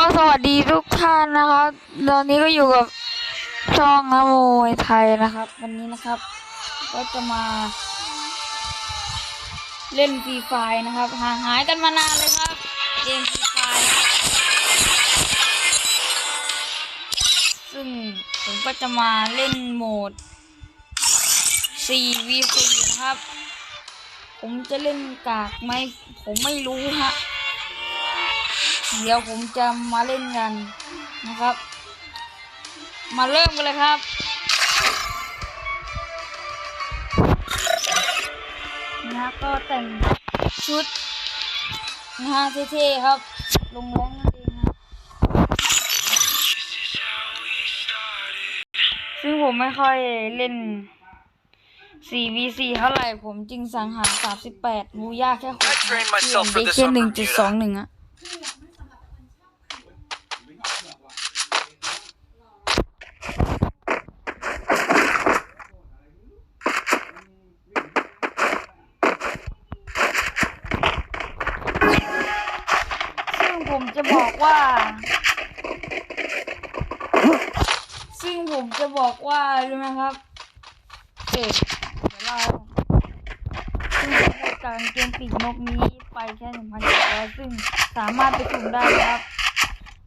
ก็สวัสดีทุกท่านนะครับ ตอนนี้ก็อยู่กับช่องนะโมยไทยนะครับ วันนี้นะครับ ก็จะมา เล่นฟรีไฟนะครับห่างหายกันมานานเลยครับ เกมฟรีไฟซึ่งผมก็จะมาเล่นโหมด 4v4 นะครับ ผมจะเล่นกากไหมผมไม่รู้ฮะ เดี๋ยวผมจะมาเล่นกันนะครับ มาเริ่มกันเลยครับนะฮะก็แต่งชุดนะฮะเท่ๆครับ ลงแรงนั่นเองครับซึ่งผมไม่ค่อยเล่น 4v4 เท่าไหร่ผมจึงสังหาร38มูยากแค่หก I trained เพื่อน myself for ได้ this แค่ on หนึ่ง Bermuda. จุดสองหนึ่งอะ บอกว่ารู้ไหมครับเอ๊ะเดี๋ยวเล่าซึ่งการเกมปีกนกนี้ไปแค่หนึ่งพันเจ็ดร้อยซึ่งสามารถไปสุ่มได้นะครับ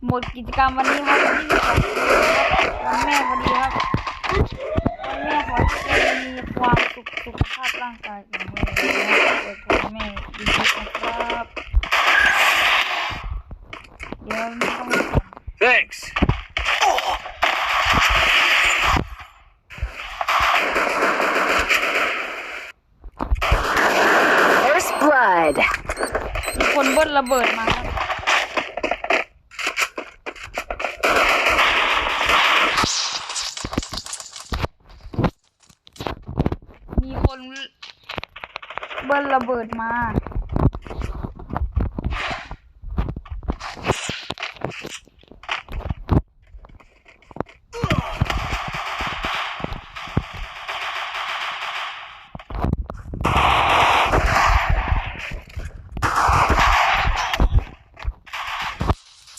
หมดกิจกรรมวันนี้ครับวันที่สิบสองวันแม่พอดีครับวันแม่ขอให้ทุกคนมีความสุขสุขภาพร่างกายแข็งแรงนะครับโดยพ่อแม่ดีๆนะครับเดี๋ยวไม่ต้อง Thanks. First blood. มีคนเบิ้ล ระเบิดมามีคนเบิ้ลระเบิดมา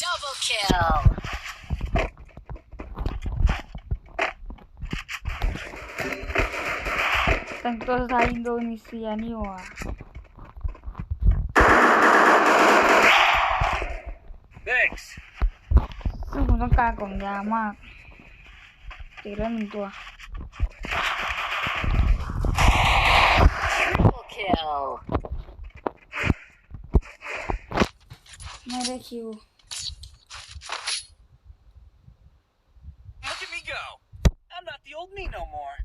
Double kill. แต่งตัวสไตล์อิ นโดนีเซียนี่หว่า Thanks. ซึ่งผมต้องการกล่องยามากเจอแล้วหนึ่งตัว Triple kill. ไม่ได้คิว Look at me go. I'm not the old me no more.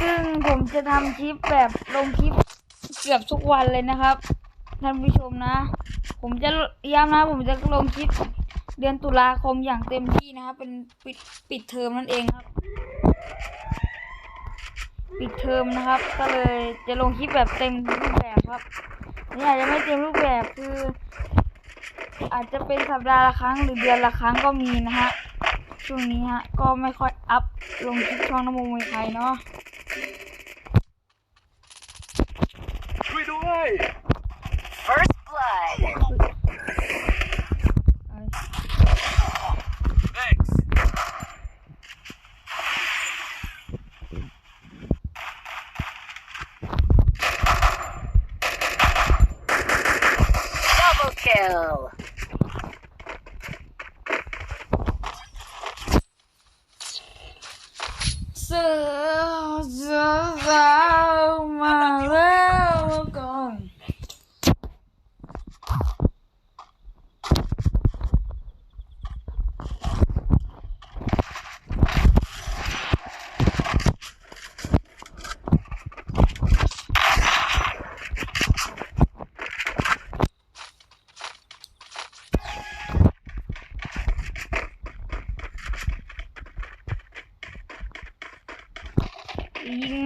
ซึ่ง ผมจะทำคลิปแบบลงคลิปเกือบทุกวันเลยนะครับ ท่านผู้ชมนะ ผมจะย้ำนะ ผมจะลงคลิปเดือนตุลาคมอย่างเต็มที่นะครับ เป็นปิดปิดเทอมนั่นเองครับ ปิดเทอมนะครับ ก็เลยจะลงคลิปแบบเต็มรูปแบบครับนี่อาจจะไม่เต็มรูปแบบคือ อาจจะเป็นสัปดาห์ละครั้งหรือเดือนละครั้งก็มีนะฮะช่วงนี้ฮะก็ไม่ค่อยอัพลงคลิปช่องน้ำมมวยไทยเนาะ Hey!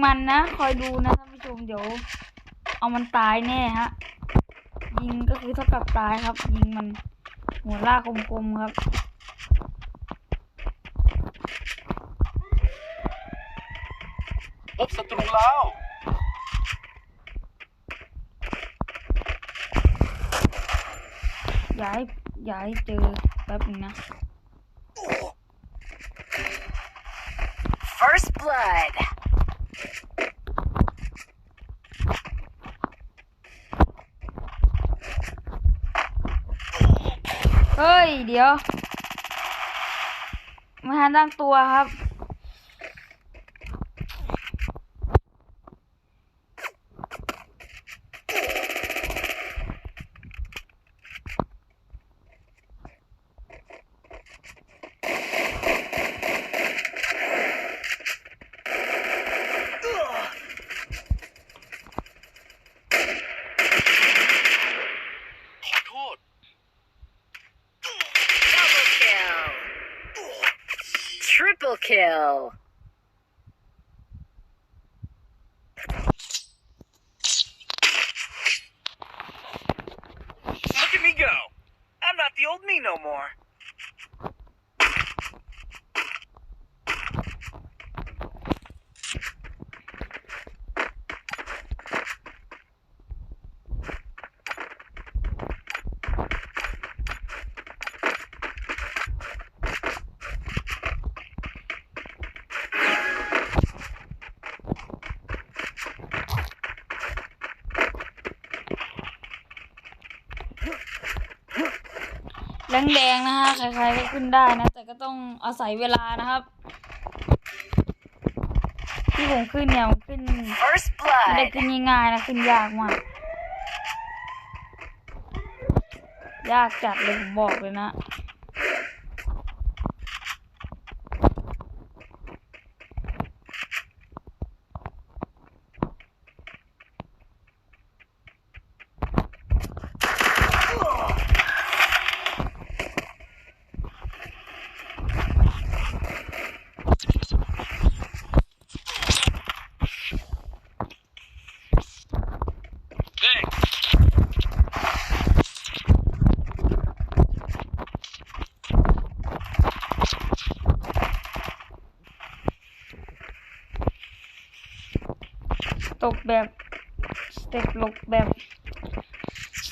มันนะ คอยดูนะท่านผู้ชมเดี๋ยว เอามันตายแน่ฮะ ยิงก็คือเท่ากับตายครับ ยิงมันหัวลากกลมๆครับพบศัตรูแล้วอย่าให้อย่าให้เจอแป๊บนึงนะ First blood. เฮ้ย เดี๋ยว มาทันตั้งตัวครับ no more. แรงแดงๆนะฮะ ใครๆก็ขึ้นได้นะ แต่ก็ต้องอาศัยเวลานะครับ ที่ผมขึ้นเนี่ยผมขึ้น First ไม่ได้ blood. ขึ้นง่ายๆนะ ขึ้นยากมาก ยากจัดเลยผมบอกเลยนะ ตกแบบสเต็ปหลบแบบ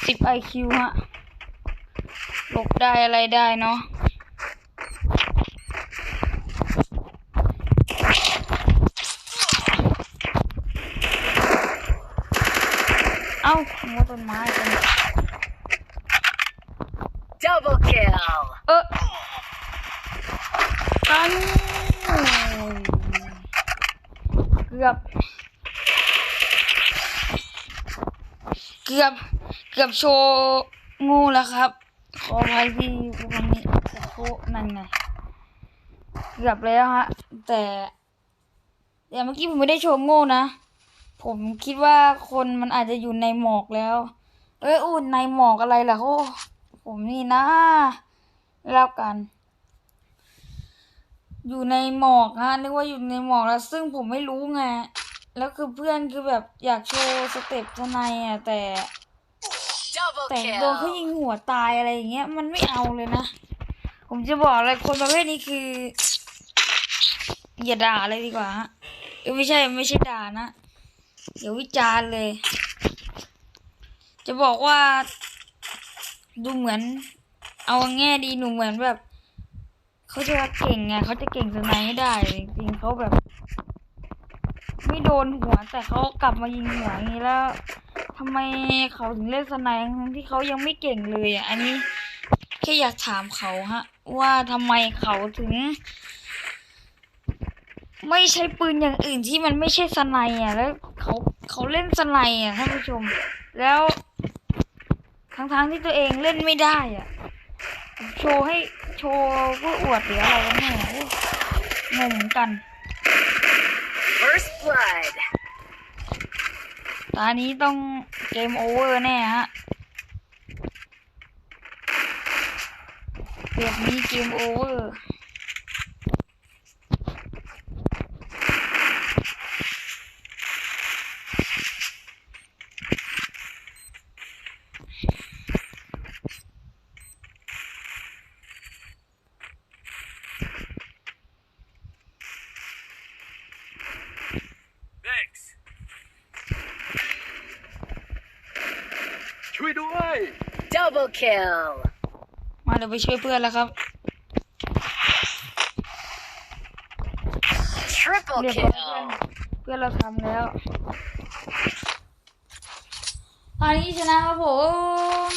สิบไอคิวฮะหลบได้อะไรได้เนาะเอ้าหัวต้นไม้กัน Double kill. เออกันเกือบ กือบเกือบโชว์งูแล้วครับ ขออภัยที่วันนี้จะโชว์นั่นไงเกือบแล้วฮะ แต่แต่เมื่อกี้ผมไม่ได้โชว์โง่นะ ผมคิดว่าคนมันอาจจะอยู่ในหมอกแล้ว เอ้ยอุ่นในหมอกอะไรล่ะโอ้ผมนี่นะแล้วกัน อยู่ในหมอกฮะนึกว่าอยู่ในหมอกแล้ว ซึ่งผมไม่รู้ไง แล้วคือเพื่อนคือแบบอยากโชว์สเต็ปทนายอะแต่แต่โดนเขายิงหัวตายอะไรอย่างเงี้ยมันไม่เอาเลยนะ ผมจะบอกเลยคนประเภทนี้คือ อย่าด่าเลยดีกว่าฮะไม่ใช่ไม่ใช่ด่านะเดี๋ยววิจารณ์เลย จะบอกว่า ดูเหมือน เอาแง่ดีหนูเหมือนแบบเขาจะเก่งไงเขาจะเก่งสไนด์ให้ได้จริงๆเขาแบบ นหัวแต่เขากลับมายิงหัวอย่างนี้แล้วทำไมเขาถึงเล่นสไนด์ทั้งที่เขายังไม่เก่งเลยอะอันนี้แค่อยากถามเขาฮะ ว่าทำไมเขาถึง ไม่ใช้ปืนอย่างอื่นที่มันไม่ใช่สไนด์อะ แล้วเขาเขาเล่นสไนด์อะท่านผู้ชม แล้วทั้งๆที่ตัวเองเล่นไม่ได้อะ โชว์ให้โชว์เพื่ออวดหรืออะไรกันแน่โอ้งงเหมือนกัน blood. ตอนนี้ต้องเกมโอเวอร์แน่ฮะแบบนี้เกมโอเวอร์ Double kill. มาเดี๋ยวไปช่วยเพื่อนแล้วครับ Triple เรียบร้อยเพื่อน kill. เพื่อนเราทำแล้ว ตอนนี้ชนะครับผม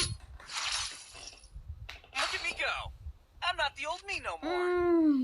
Look at me go. I'm not the old me no อื more. ม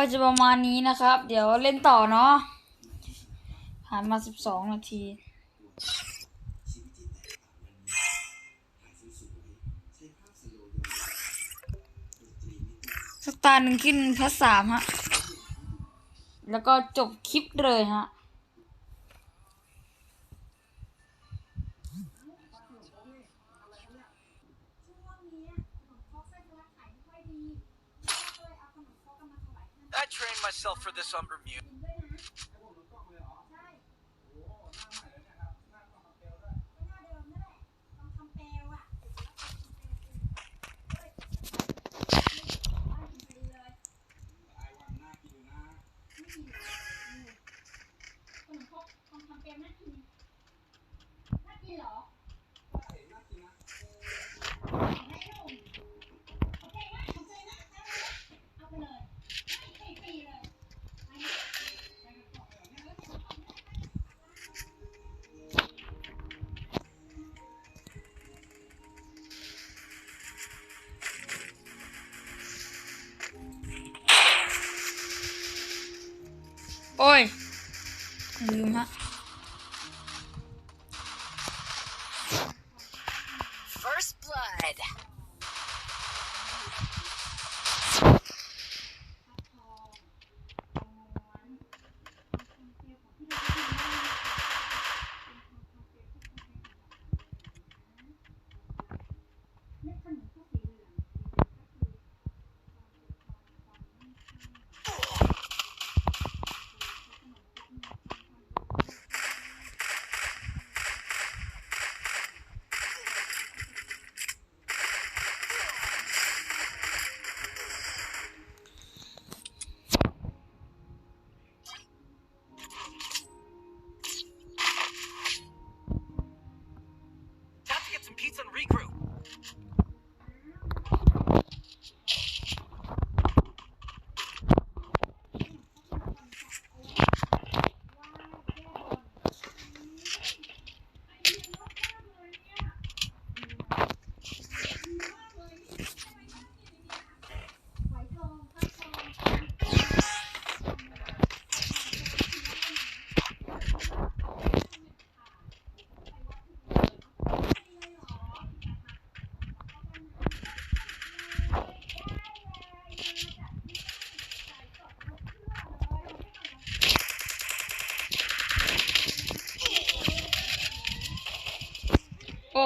ก็จะประมาณนี้นะครับ เดี๋ยวเล่นต่อเนาะผ่านมาสิบสองนาทีสตาร์หนึ่งขึ้นแพทสามฮะ แล้วก็จบคลิปเลยฮะ some review. 喂，你吗？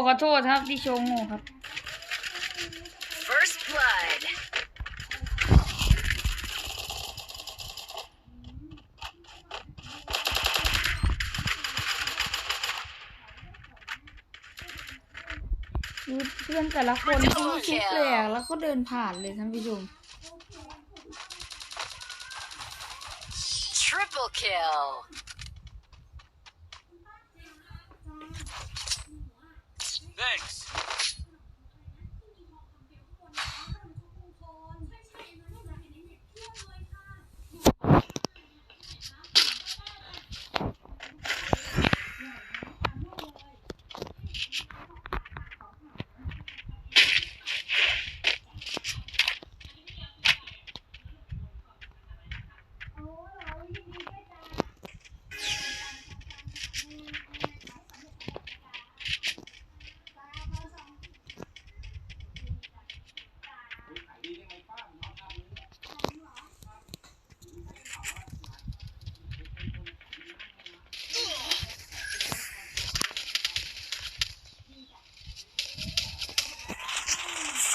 ขอโทษครับที่โชว์โง่ครับ First blood. คือเพื่อนแต่ละคนที่ไม่คิดเลยอะแล้วก็เดินผ่านเลยท่านผู้ชม Triple kill.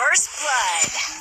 First blood.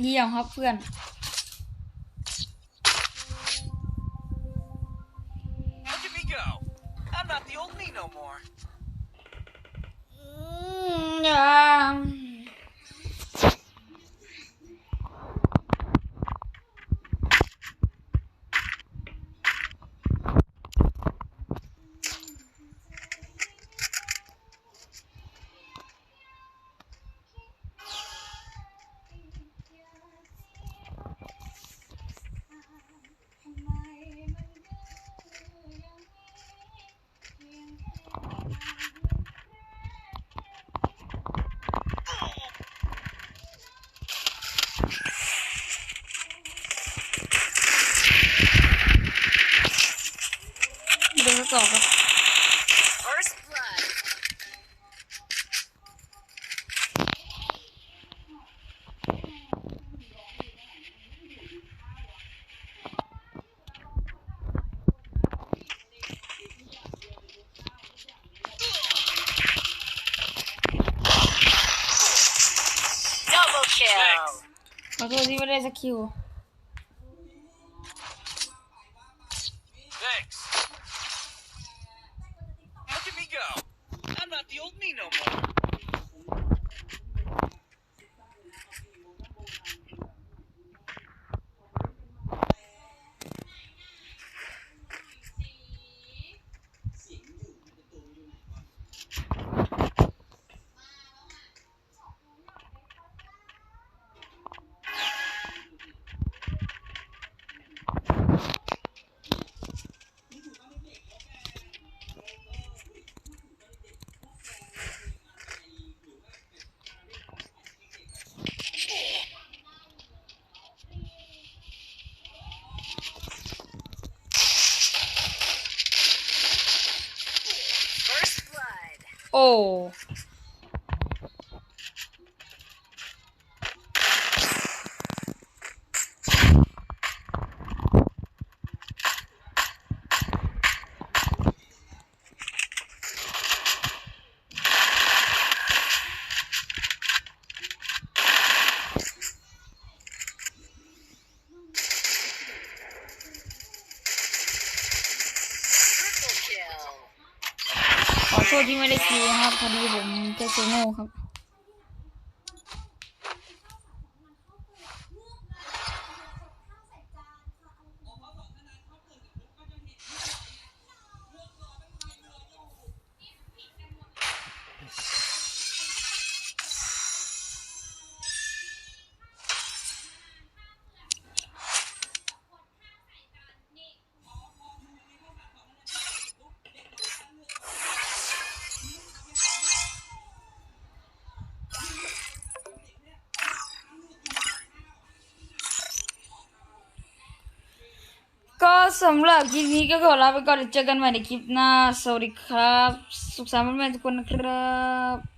เยี่ยมครับเพื่อน โทษ โอ้ Triple kill. ข พอดีผมแค่เซโง่ครับ สำหรับคลิปนี้ก็ขอลาไปก่อนเจอกันใหม่ในคลิปหน้า สวัสดีครับ สุขสันต์วันแม่ทุกคนนะครับ